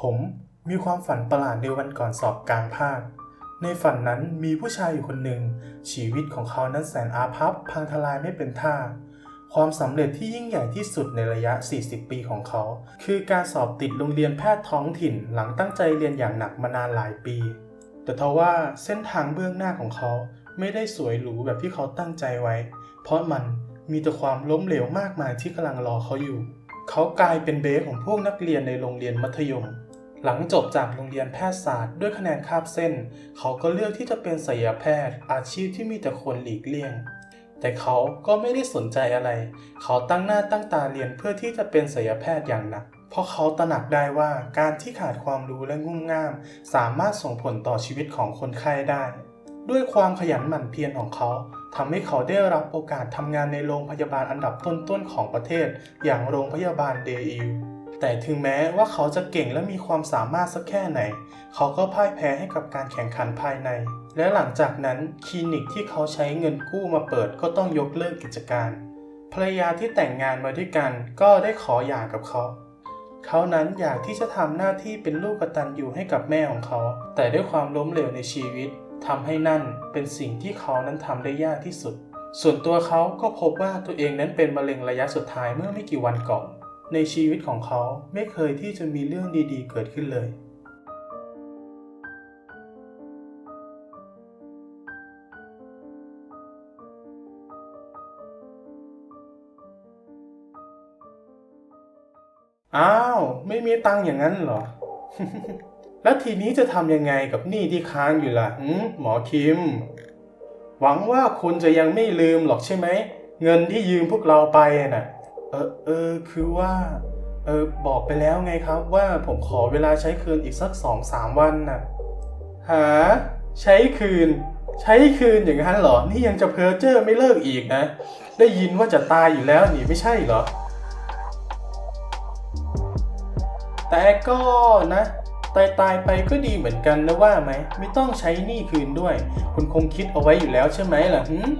ผมมีความฝันประหลาดในวันก่อนสอบกลางภาค ในฝันนั้นมีผู้ชายอยู่คนหนึ่ง ชีวิตของเขานั้นแสนอาภัพพังทลายไม่เป็นท่า ความสำเร็จที่ยิ่งใหญ่ที่สุดในระยะ 40 ปีของเขา คือการสอบติดโรงเรียนแพทย์ท้องถิ่นหลังตั้งใจเรียนอย่างหนักมานานหลายปี แต่ทว่าเส้นทางเบื้องหน้าของเขาไม่ได้สวยหรูแบบที่เขาตั้งใจไว้ เพราะมันมีแต่ความล้มเหลวมากมายที่กำลังรอเขาอยู่ เขากลายเป็นเบสของพวกนักเรียนในโรงเรียนมัธยม หลังจบจากโรงเรียนแพทยศาสตร์ด้วยคะแนนคาบเส้น เขาก็เลือกที่จะเป็นศัลยแพทย์ อาชีพที่มีแต่คนหลีกเลี่ยง แต่เขาก็ไม่ได้สนใจอะไร เขาตั้งหน้าตั้งตาเรียนเพื่อที่จะเป็นศัลยแพทย์อย่างหนัก เพราะเขาตระหนักได้ว่าการที่ขาดความรู้และงุ่มง่าม สามารถส่งผลต่อชีวิตของคนไข้ได้ ด้วยความขยันหมั่นเพียรของเขาทำให้เขาได้รับโอกาสทำงานในโรงพยาบาลอันดับต้นๆของประเทศ อย่างโรงพยาบาลเดอิล แต่ถึงแม้ว่าเขาจะเก่งและมีความสามารถสักแค่ไหน เขาก็พ่ายแพ้ให้กับการแข่งขันภายใน และหลังจากนั้นคลินิกที่เขาใช้เงินกู้มาเปิดก็ต้องยกเลิกกิจการ ภรรยาที่แต่งงานมาด้วยกันก็ได้ขอหย่ากับเขาเขานั้นอยากที่จะทำหน้าที่เป็นลูกกตัญญูให้กับแม่ของเขา แต่ด้วยความล้มเหลวในชีวิตทำให้นั่นเป็นสิ่งที่เขานั้นทำได้ยากที่สุด ส่วนตัวเขาก็พบว่าตัวเองนั้นเป็นมะเร็งระยะสุดท้ายเมื่อไม่กี่วันก่อน ในชีวิตของเขาไม่เคยที่จะมีเรื่องดีๆ เกิดขึ้นเลย อ้าว ไม่มีตังค์อย่างนั้นเหรอ แล้วทีนี้จะทำยังไงกับหนี้ที่ค้างอยู่ล่ะหมหมอคิม หวังว่าคุณจะยังไม่ลืมหรอกใช่ไหม เงินที่ยืมพวกเราไปน่ะ เออเออคือว่า เออบอกไปแล้วไงครับว่าผมขอเวลาใช้คืนอีกสักสองสามวันน่ะ หา ใช้คืน ใช้คืนอย่างนั้นเหรอ นี่ยังจะเพ้อเจ้อไม่เลิกอีกนะ ได้ยินว่าจะตายอยู่แล้วนี่ไม่ใช่เหรอ แต่ก็นะตายตายไปก็ดีเหมือนกันนะว่าไหม ไม่ต้องใช้หนี้คืนด้วย คุณคงคิดเอาไว้อยู่แล้วใช่ไหมล่ะหืม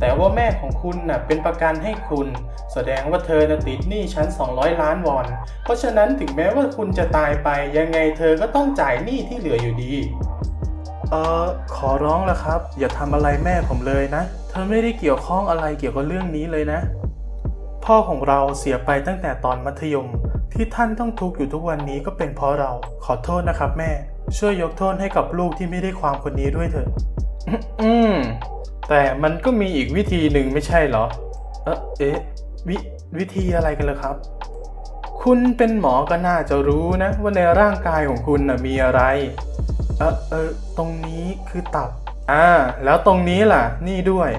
แต่ว่าแม่ของคุณน่ะเป็นประกันให้คุณ แสดงว่าเธอน่ะติดหนี้ชั้น 200 ล้านวอน เพราะฉะนั้นถึงแม้ว่าคุณจะตายไปยังไงเธอก็ต้องจ่ายหนี้ที่เหลืออยู่ดี เออขอร้องละครับ อย่าทำอะไรแม่ผมเลยนะ เธอไม่ได้เกี่ยวข้องอะไรเกี่ยวกับเรื่องนี้เลยนะ พ่อของเราเสียไปตั้งแต่ตอนมัธยม ที่ท่านต้องทุกข์อยู่ทุกวันนี้ก็เป็นเพราะเราขอโทษนะครับแม่ ช่วยยกโทษให้กับลูกที่ไม่ได้ความคนนี้ด้วยเถอะอืม แต่มันก็มีอีกวิธีหนึ่งไม่ใช่เหรอ เออเอ๊ะวิวิธีอะไรกันเลยครับ คุณเป็นหมอก็น่าจะรู้นะ ว่าในร่างกายของคุณน่ะมีอะไร เออเออตรงนี้คือตับ อ่า แล้วตรงนี้ล่ะ นี่ด้วย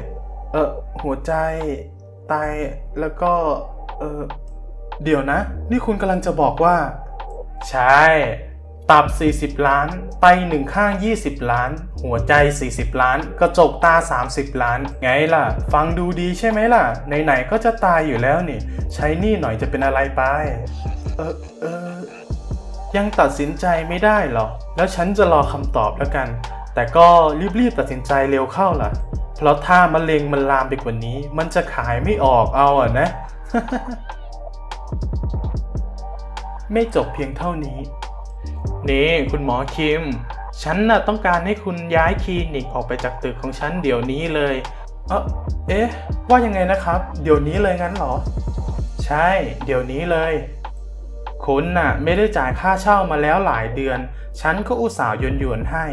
เออหัวใจ ไต แล้วก็ เออเดี๋ยวนะ นี่คุณกำลังจะบอกว่า ใช่ ตับ 40 ล้าน ไตหนึ่งข้าง 20 ล้าน หัวใจ 40 ล้าน กระจกตา 30 ล้าน ไงล่ะ ฟังดูดีใช่ไหมล่ะ ไหนๆ ก็จะตายอยู่แล้วนี่ ใช้นี่หน่อยจะเป็นอะไรไป เออเออ ยังตัดสินใจไม่ได้หรอ แล้วฉันจะรอคำตอบแล้วกัน แต่ก็รีบๆ ตัดสินใจเร็วเข้าล่ะ เพราะถ้ามะเร็งมันลามไปกว่านี้ มันจะขายไม่ออกเอาอะนะ ไม่จบเพียงเท่านี้ นี่คุณหมอคิม ฉันน่ะต้องการให้คุณย้ายคลินิกออกไปจากตึกของฉันเดี๋ยวนี้เลย เออเอ๊ะ ว่ายังไงนะครับ เดี๋ยวนี้เลยงั้นเหรอ ใช่ เดี๋ยวนี้เลย คุณน่ะไม่ได้จ่ายค่าเช่ามาแล้วหลายเดือน ฉันก็อุตส่าห์ยนยวนให้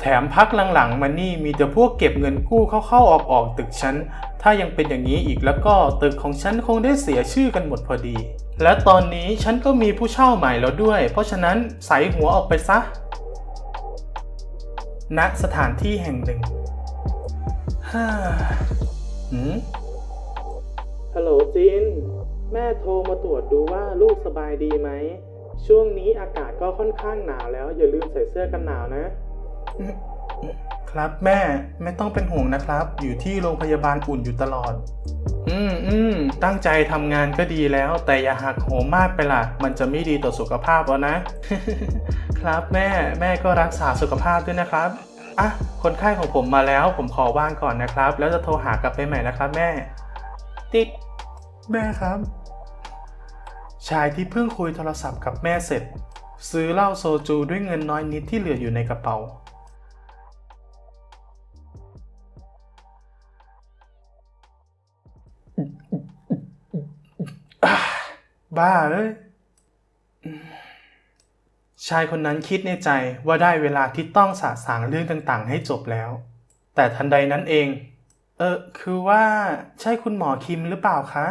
แถมพักหลังๆมานี่มีแต่พวกเก็บเงินกู้เข้าๆออกๆตึกฉัน ถ้ายังเป็นอย่างนี้อีกแล้วก็ตึกของฉันคงได้เสียชื่อกันหมดพอดี และตอนนี้ฉันก็มีผู้เช่าใหม่แล้วด้วย เพราะฉะนั้นใส่หัวออกไปซะ ณ สถานที่แห่งหนึ่งฮ่าหืมฮัลโหลจิน แม่โทรมาตรวจดูว่าลูกสบายดีไหม ช่วงนี้อากาศก็ค่อนข้างหนาวแล้ว อย่าลืมใส่เสื้อกันหนาวนะ ครับแม่ไม่ต้องเป็นห่วงนะครับ อยู่ที่โรงพยาบาลอุ่นอยู่ตลอด อืมอืมตั้งใจทำงานก็ดีแล้ว แต่อย่าหักโหมมากไปล่ะ มันจะไม่ดีต่อสุขภาพเอานะ ครับแม่แม่ก็รักษาสุขภาพด้วยนะครับอะคนไข้ของผมมาแล้วผมขอว่างก่อนนะครับ แล้วจะโทรหากลับไปใหม่นะครับแม่ ติด แม่ครับ ชายที่เพิ่งคุยโทรศัพท์กับแม่เสร็จ ซื้อเหล้าโซจูด้วยเงินน้อยนิดที่เหลืออยู่ในกระเป๋า บ้าเลยชายคนนั้นคิดในใจว่าได้เวลาที่ต้องสะสางเรื่องต่างๆ ให้จบแล้ว แต่ทันใดนั้นเอง เออ คือว่าใช่คุณหมอคิมหรือเปล่าคะ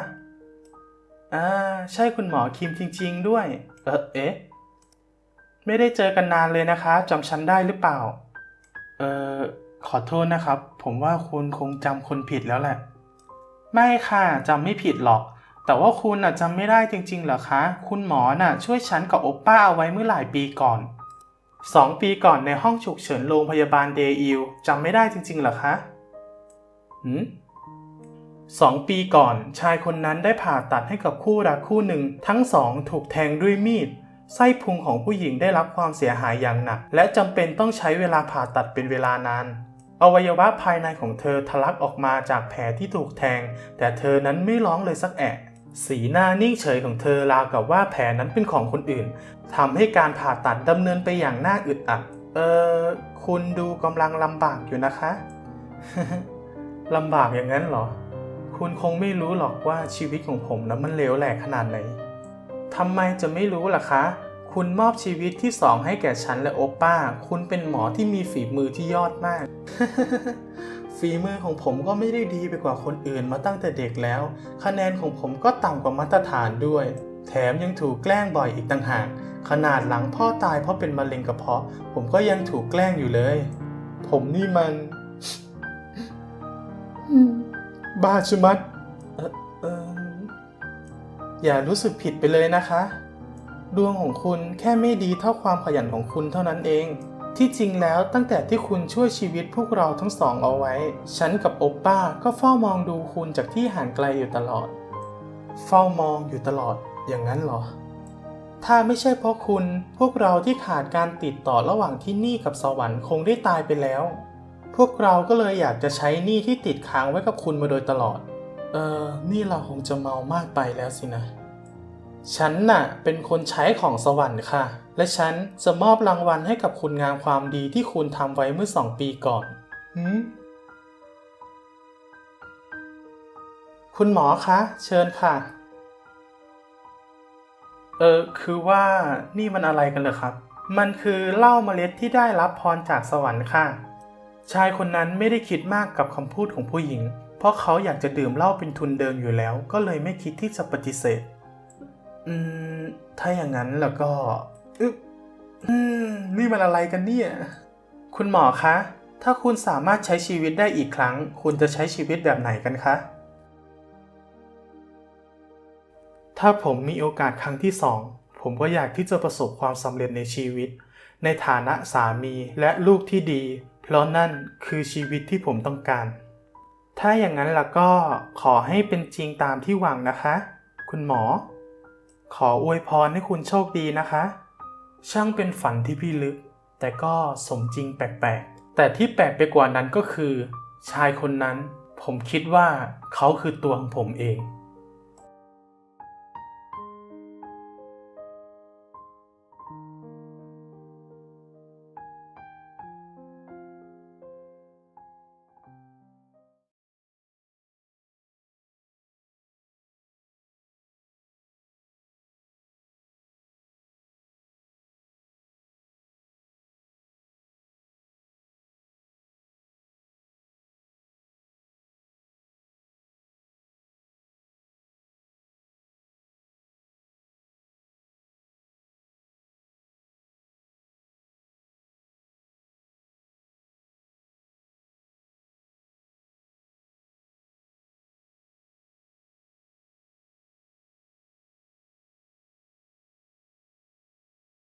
อ่า ใช่คุณหมอคิมจริง ๆ ด้วย เออเอ๊ะ ไม่ได้เจอกันนานเลยนะคะจำฉันได้หรือเปล่า เออขอโทษนะครับ ผมว่าคุณคงจำคนผิดแล้วแหละ ไม่ค่ะจำไม่ผิดหรอก แต่ว่าคุณน่ะจำไม่ได้จริงๆเหรอคะ คุณหมอน่ะช่วยฉันกับโอปป้าเอาไว้เมื่อหลายปีก่อนสองปีก่อนในห้องฉุกเฉินโรงพยาบาลเดอิลจำไม่ได้จริงๆเหรอคะหืมสองปีก่อน ชายคนนั้นได้ผ่าตัดให้กับคู่รักคู่หนึ่ง ทั้งสองถูกแทงด้วยมีด ไส้พุงของผู้หญิงได้รับความเสียหายอย่างหนัก และจำเป็นต้องใช้เวลาผ่าตัดเป็นเวลานานอวัยวะภายในของเธอทะลักออกมาจากแผลที่ถูกแทง แต่เธอนั้นไม่ร้องเลยสักแอะ สีหน้านิ่งเฉยของเธอราวกับว่าแผลนั้นเป็นของคนอื่นทำให้การผ่าตัดดำเนินไปอย่างน่าอึดอัด เออคุณดูกำลังลำบากอยู่นะคะลำบากอย่างนั้นเหรอ คุณคงไม่รู้หรอกว่าชีวิตของผมนั้นมันเลวแหลกขนาดไหนทำไมจะไม่รู้ล่ะคะ คุณมอบชีวิตที่สองให้แก่ฉันและโอปป้า คุณเป็นหมอที่มีฝีมือที่ยอดมาก ฝีมือของผมก็ไม่ได้ดีไปกว่าคนอื่นมาตั้งแต่เด็กแล้ว คะแนนของผมก็ต่ำกว่ามาตรฐานด้วย แถมยังถูกแกล้งบ่อยอีกต่างหาก ขนาดหลังพ่อตายเพราะเป็นมะเร็งกระเพาะ ผมก็ยังถูกแกล้งอยู่เลย ผมนี่มัน บ้าชะมัดเออเอออย่ารู้สึกผิดไปเลยนะคะ ดวงของคุณแค่ไม่ดีเท่าความขยันของคุณเท่านั้นเอง ที่จริงแล้วตั้งแต่ที่คุณช่วยชีวิตพวกเราทั้งสองเอาไว้ ฉันกับโอปป้าก็เฝ้ามองดูคุณจากที่ห่างไกลอยู่ตลอด เฝ้ามองอยู่ตลอดอย่างนั้นเหรอ ถ้าไม่ใช่เพราะคุณพวกเราที่ขาดการติดต่อระหว่างที่นี่กับสวรรค์คงได้ตายไปแล้ว พวกเราก็เลยอยากจะใช้หนี้ที่ติดค้างไว้กับคุณมาโดยตลอด เออนี่เราคงจะเมามากไปแล้วสินะ ฉันน่ะเป็นคนใช้ของสวรรค์ค่ะ และฉันจะมอบรางวัลให้กับคุณงามความดีที่คุณทำไว้เมื่อสองปีก่อนหืมคุณหมอคะ เชิญค่ะ เออคือว่านี่มันอะไรกันเหรอครับ มันคือเหล้าเมล็ดที่ได้รับพรจากสวรรค์ค่ะ ชายคนนั้นไม่ได้คิดมากกับคำพูดของผู้หญิง เพราะเขาอยากจะดื่มเหล้าเป็นทุนเดิมอยู่แล้ว ก็เลยไม่คิดที่จะปฏิเสธ อืม ถ้าอย่างนั้นแล้วก็อึ๊บอืม นี่มันอะไรกันเนี่ย คุณหมอคะ ถ้าคุณสามารถใช้ชีวิตได้อีกครั้ง คุณจะใช้ชีวิตแบบไหนกันคะ ถ้าผมมีโอกาสครั้งที่สอง ผมก็อยากที่จะประสบความสำเร็จในชีวิต ในฐานะสามีและลูกที่ดี เพราะนั่นคือชีวิตที่ผมต้องการ ถ้าอย่างนั้นล่ะก็ขอให้เป็นจริงตามที่หวังนะคะ คุณหมอ ขออวยพรให้คุณโชคดีนะคะ ช่างเป็นฝันที่พี่ลึก แต่ก็สมจริงแปลกๆ แต่ที่แปลกไปกว่านั้นก็คือ ชายคนนั้น ผมคิดว่าเขาคือตัวของผมเอง